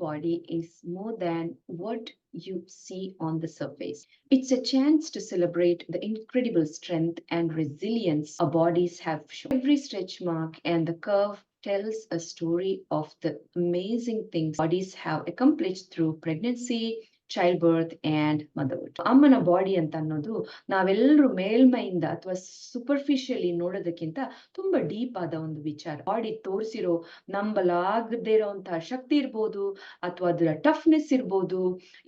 body is more than what you see on the surface. It's a chance to celebrate the incredible strength and resilience our bodies have shown. Every stretch mark and the curve tells a story of the amazing things bodies have accomplished through pregnancy, child birth and motherhood ಅಮ್ಮನ body ಅಂತ ಅನ್ನೋದು ನಾವೆಲ್ಲರೂ ಮೇಲ್ಮೈಯಿಂದ ಅಥವಾ superficially ನೋಡೋದಕ್ಕಿಂತ ತುಂಬಾ deep ಆದ ಒಂದು ವಿಚಾರ. ಬಾಡಿ ತೋರಿಸಿರೋ ನಂಬಲಾಗದೇ ಇರೋಂತಹ ಶಕ್ತಿ ಇರ್ಬೋದು ಅಥವಾ ಅದರ ಟಫ್ನೆಸ್ ಇರ್ಬೋದು,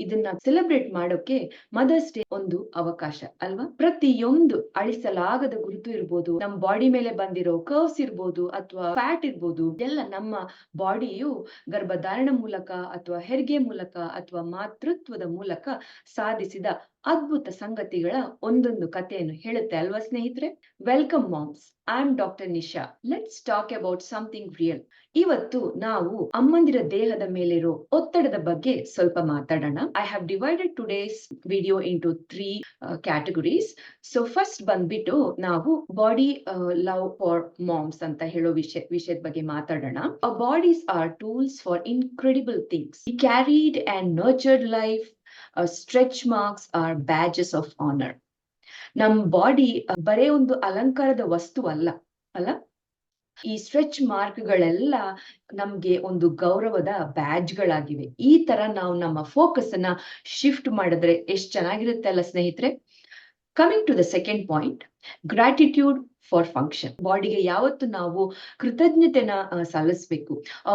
ಇದನ್ನ ಸೆಲೆಬ್ರೇಟ್ ಮಾಡೋಕೆ ಮದರ್ಸ್ ಡೇ ಒಂದು ಅವಕಾಶ ಅಲ್ವಾ? ಪ್ರತಿಯೊಂದು ಅಳಿಸಲಾಗದ ಗುರುತು ಇರ್ಬೋದು ನಮ್ಮ ಬಾಡಿ ಮೇಲೆ ಬಂದಿರೋ ಕರ್ವ್ಸ್ ಇರ್ಬೋದು ಅಥವಾ ಫ್ಯಾಟ್ ಇರ್ಬೋದು, ಎಲ್ಲ ನಮ್ಮ ಬಾಡಿಯು ಗರ್ಭಧಾರಣ ಮೂಲಕ ಅಥವಾ ಹೆರಿಗೆ ಮೂಲಕ ಅಥವಾ ಮಾತೃತ್ವ ಮೂಲಕ ಸಾಧಿಸಿದ ಅದ್ಭುತ ಸಂಗತಿಗಳ ಒಂದೊಂದು ಕಥೆಯನ್ನು ಹೇಳುತ್ತೆ ಅಲ್ವಾ ಸ್ನೇಹಿತರೆ? Welcome moms I am doctor Nisha let's talk about something real ಇವತ್ತು ನಾವು ಅಮ್ಮಂದಿರ ದೇಹದ ಮೇಲಿರೋ ಒತ್ತಡದ ಬಗ್ಗೆ ಸ್ವಲ್ಪ ಮಾತಾಡೋಣ. I have divided today's video into three categories so first ಬಂದ್ಬಿಟ್ಟು ನಾವು ಬಾಡಿ ಲವ್ ಫಾರ್ ಮಾಮ್ಸ್ ಅಂತ ಹೇಳೋ ವಿಷಯ, ವಿಷಯದ ಬಗ್ಗೆ ಮಾತಾಡೋಣ. Bodies are tools for incredible things carried and nurtured life stretch marks are badges of honour. ನಮ್ ಬಾಡಿ ಬರೇ ಒಂದು ಅಲಂಕಾರದ ವಸ್ತು ಅಲ್ಲ ಅಲ್ಲ? ಈ ಸ್ಟ್ರೆಚ್ ಮಾರ್ಕ್ಗಳೆಲ್ಲ ನಮ್ಗೆ ಒಂದು ಗೌರವದ ಬ್ಯಾಜ್ಗಳಾಗಿವೆ. ಈ ತರ ನಾವು ನಮ್ಮ ಫೋಕಸ್ ಅನ್ನ ಶಿಫ್ಟ್ ಮಾಡಿದ್ರೆ ಎಷ್ಟ್ ಚೆನ್ನಾಗಿರುತ್ತೆ ಅಲ್ಲ ಸ್ನೇಹಿತರೆ? Coming to the second point gratitude for function ಬಾಡಿಗೆ ಯಾವತ್ತು ನಾವು ಕೃತಜ್ಞತೆನ ಸಲ್ಲಿಸ್ಬೇಕು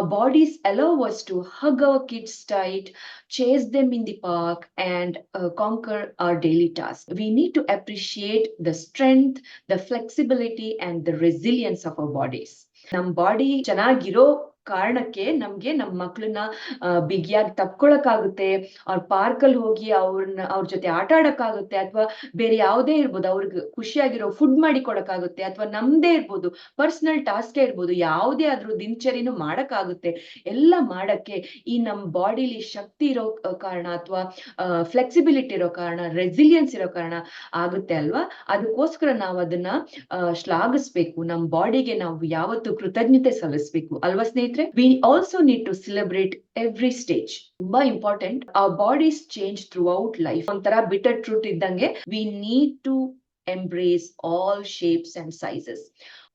bodies allow us to hug our kids tight chase them in the park and uh, conquer our daily tasks. We need to appreciate the strength, the flexibility, and the resilience of our bodies. ನಮ್ಮ body ಚೆನ್ನಾಗಿರೋ ಕಾರಣಕ್ಕೆ ನಮ್ಗೆ ನಮ್ಮ ಮಕ್ಳನ್ನ ಬಿಗಿಯಾಗಿ ತಪ್ಕೊಳಕ್ಕಾಗುತ್ತೆ. ಅವ್ರ park ಅಲ್ಲಿ ಹೋಗಿ ಅವ್ರನ್ನ ಅವ್ರ ಜೊತೆ ಆಟ ಆಡಕ್ಕಾಗುತ್ತೆ ಅಥವಾ ಬೇರೆ ಯಾವುದೇ ಇರ್ಬೋದು, ಅವ್ರಿಗೆ ಖುಷಿಯಾಗಿರೋ ಫುಡ್ ಮಾಡಿ ಕೊಡಕ್ಕಾಗುತ್ತೆ ಅಥವಾ ನಮ್ದೇ ಇರ್ಬೋದು ಪರ್ಸನಲ್ ಟಾಸ್ಕೇ ಇರ್ಬೋದು, ಯಾವುದೇ ಆದ್ರೂ ದಿನಚರಿನೂ ಮಾಡಕ್ಕಾಗುತ್ತೆ. ಎಲ್ಲ ಮಾಡಕ್ಕೆ ಈ ನಮ್ ಬಾಡಿಲಿ ಶಕ್ತಿ ಇರೋ ಕಾರಣ ಅಥವಾ ಫ್ಲೆಕ್ಸಿಬಿಲಿಟಿ ಇರೋ ಕಾರಣ ರೆಸಿಲಿಯನ್ಸ್ ಇರೋ ಕಾರಣ ಆಗುತ್ತೆ ಅಲ್ವಾ? ಅದಕ್ಕೋಸ್ಕರ ನಾವು ಅದನ್ನ ಶ್ಲಾಘಿಸ್ಬೇಕು. ನಮ್ ಬಾಡಿಗೆ ನಾವು ಯಾವತ್ತು ಕೃತಜ್ಞತೆ ಸಲ್ಲಿಸ್ಬೇಕು. ಅಲ್ವಾ ಸ್ನೇಹಿತರೆ? We also need to celebrate every stage ತುಂಬಾ important our bodies change throughout life ಒಂಥರ ಬಿಟರ್ ಟ್ರೂಟ್ ಇದ್ದಂಗೆ we need to embrace all shapes and sizes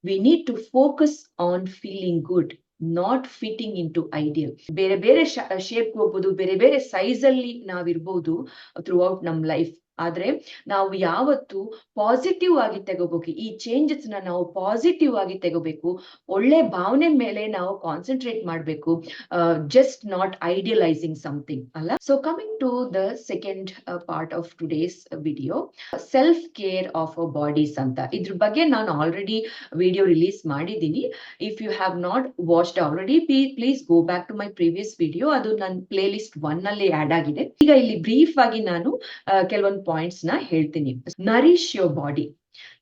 we need to focus on feeling good not fitting into ideal ಬೇರೆ ಬೇರೆ shape ಹೋಗ್ಬೋದು, ಬೇರೆ ಬೇರೆ size ಅಲ್ಲಿ ನಾವಿರ್ಬೋದು ಥ್ರೂ ಔಟ್ ನಮ್ ಲೈಫ್ ಆದ್ರೆ ನಾವು ಯಾವತ್ತು ಪಾಸಿಟಿವ್ ಆಗಿ ತಗೋಬೇಕು. ಈ ಚೇಂಜಸ್ನ ನಾವು ಪಾಸಿಟಿವ್ ಆಗಿ ತಗೋಬೇಕು. ಒಳ್ಳೆ ಭಾವನೆ ಮೇಲೆ ನಾವು ಕಾನ್ಸಂಟ್ರೇಟ್ ಮಾಡಬೇಕು. ಜಸ್ಟ್ ನಾಟ್ ಐಡಿಯಲೈಸಿಂಗ್ ಸಮಥಿಂಗ್ ಅಲ್ಲ? So coming to the second part of today's video self care of a bodies ಅಂತ. ಇದ್ರ ಬಗ್ಗೆ ನಾನು ಆಲ್ರೆಡಿ ವಿಡಿಯೋ ರಿಲೀಸ್ ಮಾಡಿದ್ದೀನಿ. If you have not watched already please go back to my previous video ಅದು ನನ್ನ playlist one ಅಲ್ಲಿ add ಆಗಿದೆ. ಈಗ ಇಲ್ಲಿ ಬ್ರೀಫ್ ಆಗಿ ನಾನು ಕೆಲವೊಂದು ಪಾಯಿಂಟ್ಸ್ನ ಹೇಳ್ತೀನಿ nourish your body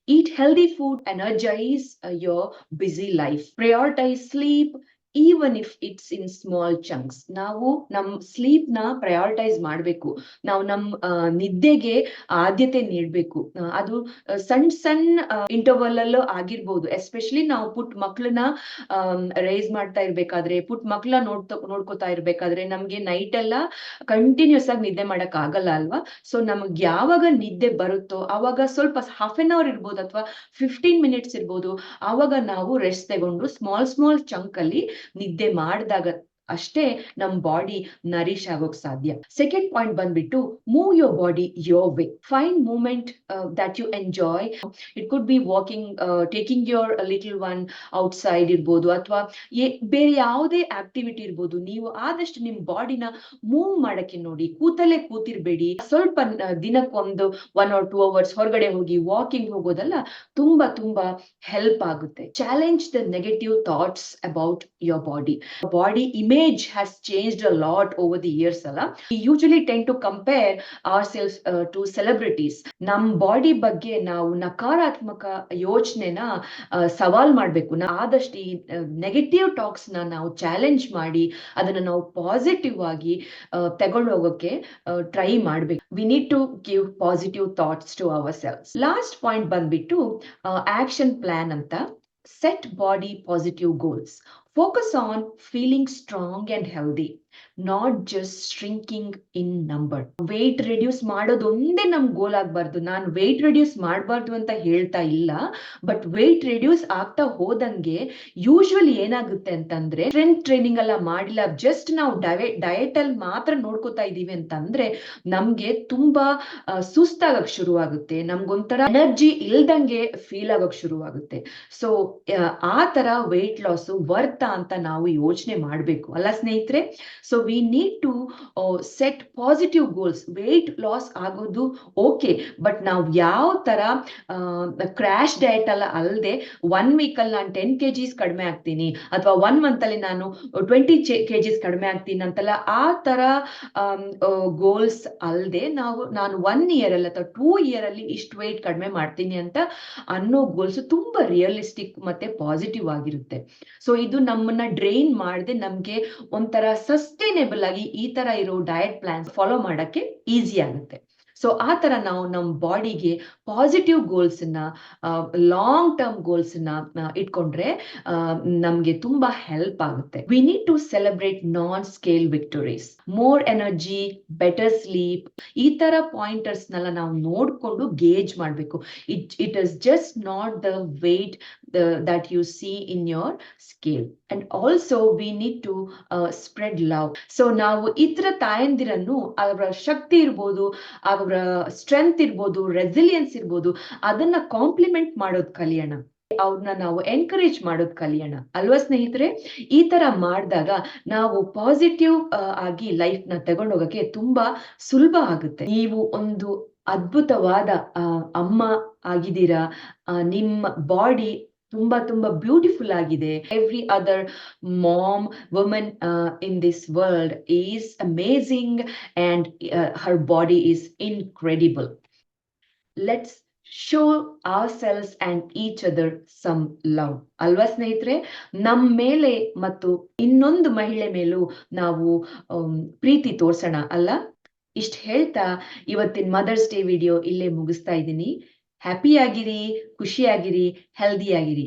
eat healthy food energise your busy life prioritise sleep even if it's in small chunks ನಾವು ನಮ್ ಸ್ಲೀಪ್ನ ಪ್ರಯಾರಿಟೈಸ್ ಮಾಡ್ಬೇಕು. ನಾವು ನಮ್ ನಿದ್ದೆಗೆ ಆದ್ಯತೆ ನೀಡ್ಬೇಕು. ಅದು ಸಣ್ಣ ಸಣ್ಣ ಇಂಟರ್ವಲ್ ಅಲ್ಲೂ ಆಗಿರ್ಬೋದು. ಎಸ್ಪೆಷಲಿ ನಾವು ಪುಟ್ ಮಕ್ಳನ್ನ ರೈಸ್ ಮಾಡ್ತಾ ಇರ್ಬೇಕಾದ್ರೆ ಪುಟ್ ಮಕ್ಳ ನೋಡ್ತಾ, ನೋಡ್ಕೋತಾ ಇರ್ಬೇಕಾದ್ರೆ ನಮ್ಗೆ ನೈಟ್ ಎಲ್ಲ ಕಂಟಿನ್ಯೂಸ್ ಆಗಿ ನಿದ್ದೆ ಮಾಡಕ್ ಆಗಲ್ಲ ಅಲ್ವಾ? ಸೊ ನಮ್ಗೆ ಯಾವಾಗ ನಿದ್ದೆ ಬರುತ್ತೋ, ಅವಾಗ ಸ್ವಲ್ಪ ಹಾಫ್ ಎನ್ ಅವರ್ ಇರ್ಬೋದು ಅಥವಾ ಫಿಫ್ಟೀನ್ ಮಿನಿಟ್ಸ್ ಇರ್ಬೋದು ಆವಾಗ ನಾವು ರೆಸ್ಟ್ ತಗೊಂಡು ಸ್ಮಾಲ್ ಸ್ಮಾಲ್ ಚಂಕ್ ಅಲ್ಲಿ ನಿದ್ದೆ ಮಾಡಿದಾಗ ಅಷ್ಟೇ ನಮ್ ಬಾಡಿ ನರಿಶ್ ಆಗೋಕ್ ಸಾಧ್ಯ. ಸೆಕೆಂಡ್ ಪಾಯಿಂಟ್ ಬಂದ್ಬಿಟ್ಟು move your body your way find movement that you enjoy it could be walking taking your little one outside ಇರ್ಬೋದು, ಅಥವಾ ಬೇರೆ ಯಾವುದೇ ಆಕ್ಟಿವಿಟಿ ಇರ್ಬೋದು, ನೀವು ಆದಷ್ಟು ನಿಮ್ ಬಾಡಿನ ಮೂವ್ ಮಾಡಕ್ಕೆ ನೋಡಿ, ಕೂತಲ್ಲೇ ಕೂತಿರ್ಬೇಡಿ. ಸ್ವಲ್ಪ ದಿನಕ್ಕೊಂದು ಒನ್ ಆರ್ ಟೂ ಅವರ್ಸ್ ಹೊರಗಡೆ ಹೋಗಿ ವಾಕಿಂಗ್ ಹೋಗೋದಲ್ಲ ತುಂಬಾ ತುಂಬಾ ಹೆಲ್ಪ್ ಆಗುತ್ತೆ. Challenge the negative thoughts about your body body image image has changed a lot over the years ಅಲ್ಲ we usually tend to compare ourselves uh, to celebrities. ನಮ್ body ಬಗ್ಗೆ ನಾವು ನಕಾರಾತ್ಮಕ ಯೋಚನೆನ ಸವಾಲ್ ಮಾಡ್ಬೇಕು. ಆದಷ್ಟು ಈ ನೆಗೆಟಿವ್ ಟಾಕ್ಸ್ನ ನಾವು ಚಾಲೆಂಜ್ ಮಾಡಿ ಅದನ್ನ ನಾವು ಪಾಸಿಟಿವ್ ಆಗಿ ತಗೊಂಡು ಹೋಗೋಕೆ ಟ್ರೈ ಮಾಡ್ಬೇಕು. We need to give positive thoughts to ourselves last point ಬಂದ್ಬಿಟ್ಟು ಆಕ್ಷನ್ ಪ್ಲಾನ್ ಅಂತ. Set body positive goals. Focus on feeling strong and healthy. Not just shrinking in number weight reduce ಮಾಡೋದು ಒಂದೇ ನಮ್ ಗೋಲ್ ಆಗ್ಬಾರ್ದು. ನಾನು ವೆಯ್ಟ್ ರೆಡ್ಯೂಸ್ ಮಾಡಬಾರ್ದು ಅಂತ ಹೇಳ್ತಾ ಇಲ್ಲ ಬಟ್ ವೆಯ್ಟ್ ರೆಡ್ಯೂಸ್ ಆಗ್ತಾ ಹೋದಂಗೆ ಯೂಶುವಲಿ ಏನಾಗುತ್ತೆ ಅಂತಂದ್ರೆ ಸ್ಟ್ರೆಂತ್ ಟ್ರೈನಿಂಗ್ ಎಲ್ಲ ಮಾಡಿಲ್ಲ. ಜಸ್ಟ್ ನಾವು ಡಯಟ್ ಅಲ್ಲಿ ಮಾತ್ರ ನೋಡ್ಕೋತಾ ಇದೀವಿ ಅಂತಂದ್ರೆ, ನಮ್ಗೆ ತುಂಬಾ ಸುಸ್ತಾಗಕ್ ಸುಸ್ತಾಗಕ್ ಶುರುವಾಗುತ್ತೆ. ನಮ್ಗೊಂಥರ ಎನರ್ಜಿ ಇಲ್ದಂಗೆ ಫೀಲ್ ಆಗಕ್ ಶುರುವಾಗುತ್ತೆ. ಸೊ ಆ ತರ ವೆಯ್ಟ್ ಲಾಸ್ ವರ್ತ ಅಂತ ನಾವು ಯೋಚನೆ ಮಾಡ್ಬೇಕು. ಅಲ್ಲ ಸ್ನೇಹಿತರೆ? So we need to set positive goals weight loss ಆಗೋದು ಓಕೆ ಬಟ್ ನಾವು ಯಾವ ತರ ಕ್ರ್ಯಾಶ್ ಡಯಟ್ ಅಲ್ಲ ಅಲ್ಲದೆ ಒನ್ ವೀಕ್ ಅಲ್ಲಿ ನಾನು ಟೆನ್ ಕೆ ಜಿಸ್ ಕಡಿಮೆ ಆಗ್ತೀನಿ ಅಥವಾ ಒನ್ ಮಂತಲ್ಲಿ ನಾನು ಟ್ವೆಂಟಿ ಕೆ ಜಿಸ್ ಕಡಿಮೆ ಆಗ್ತೀನಿ ಅಂತೆಲ್ಲ ಆ ತರ ಗೋಲ್ಸ್ ಅಲ್ಲದೆ ನಾವು, ನಾನು ಒನ್ ಇಯರ್ ಅಲ್ಲಿ ಅಥವಾ ಟೂ ಇಯರಲ್ಲಿ ಇಷ್ಟು ವೆಯ್ಟ್ ಕಡಿಮೆ ಮಾಡ್ತೀನಿ ಅಂತ ಅನ್ನೋ ಗೋಲ್ಸ್ ತುಂಬಾ ರಿಯಲಿಸ್ಟಿಕ್ ಮತ್ತೆ ಪಾಸಿಟಿವ್ ಆಗಿರುತ್ತೆ. ಸೊ ಇದು ನಮ್ಮನ್ನ ಡ್ರೈನ್ ಮಾಡದೆ ನಮ್ಗೆ ಒಂಥರ ಸಸ್ಟೈನೇಬಲ್ ಆಗಿ ಈ ತರ ಇರೋ ಡಯಟ್ ಪ್ಲಾನ್ಸ್ ಫಾಲೋ ಮಾಡಕ್ಕೆ ಈಸಿ ಆಗುತ್ತೆ. ಸೊ ಆ ತರ ನಾವು ನಮ್ಮ ಬಾಡಿಗೆ ಪಾಸಿಟಿವ್ ಗೋಲ್ಸ್ನ ಲಾಂಗ್ ಟರ್ಮ್ ಗೋಲ್ಸ್ನ ಇಟ್ಕೊಂಡ್ರೆ ನಮ್ಗೆ ತುಂಬಾ ಹೆಲ್ಪ್ ಆಗುತ್ತೆ. We need to celebrate non scale victories more energy better sleep ಈ ತರ ಪಾಯಿಂಟರ್ಸ್ ನೆಲ್ಲ ನಾವು ನೋಡ್ಕೊಂಡು ಗೇಜ್ ಮಾಡ್ಬೇಕು. It it is just not the weight that you see in your scale and also we need to spread love so ನಾವು ಇತರ ತಾಯಂದಿರನ್ನು ಅವರ ಶಕ್ತಿ ಇರ್ಬೋದು, ಅವರ ಸ್ಟ್ರೆಂತ್ ಇರ್ಬೋದು ರೆಸಿಲಿಯನ್ಸ್ ಇರ್ಬೋದು, ಅದನ್ನ ಕಾಂಪ್ಲಿಮೆಂಟ್ ಮಾಡೋದ್ ಕಲಿಯೋಣ. ಅವ್ರನ್ನ ನಾವು ಎನ್ಕರೇಜ್ ಮಾಡೋದ್ ಕಲಿಯೋಣ. ಅಲ್ವಾ ಸ್ನೇಹಿತರೆ? ಈ ತರ ಮಾಡಿದಾಗ ನಾವು ಪಾಸಿಟಿವ್ ಆಗಿ ಲೈಫ್ನ ತಗೊಂಡೋಗಕ್ಕೆ ತುಂಬಾ ಸುಲಭ ಆಗುತ್ತೆ. ನೀವು ಒಂದು ಅದ್ಭುತವಾದ ಅಮ್ಮ ಆಗಿದ್ದೀರಾ ನಿಮ್ಮ ಬಾಡಿ ತುಂಬಾ ತುಂಬಾ ಬ್ಯೂಟಿಫುಲ್ ಆಗಿದೆ. Every other mom woman in this world is amazing and her body is incredible let's show ourselves and each other some love ಅಲ್ವಾ ಸ್ನೇಹಿತರೆ? ನಮ್ಮ ಮೇಲೆ ಮತ್ತು ಇನ್ನೊಂದು ಮಹಿಳೆ ಮೇಲೂ ನಾವು ಆಮ್, ಪ್ರೀತಿ ತೋರ್ಸೋಣ ಅಲ್ಲ? ಇಷ್ಟು ಹೇಳ್ತಾ ಇವತ್ತಿನ ಮದರ್ಸ್ ಡೇ ವಿಡಿಯೋ ಇಲ್ಲೇ ಮುಗಿಸ್ತಾ ಇದ್ದೀನಿ. ಹ್ಯಾಪಿಯಾಗಿರಿ ಖುಷಿಯಾಗಿರಿ ಹೆಲ್ದಿಯಾಗಿರಿ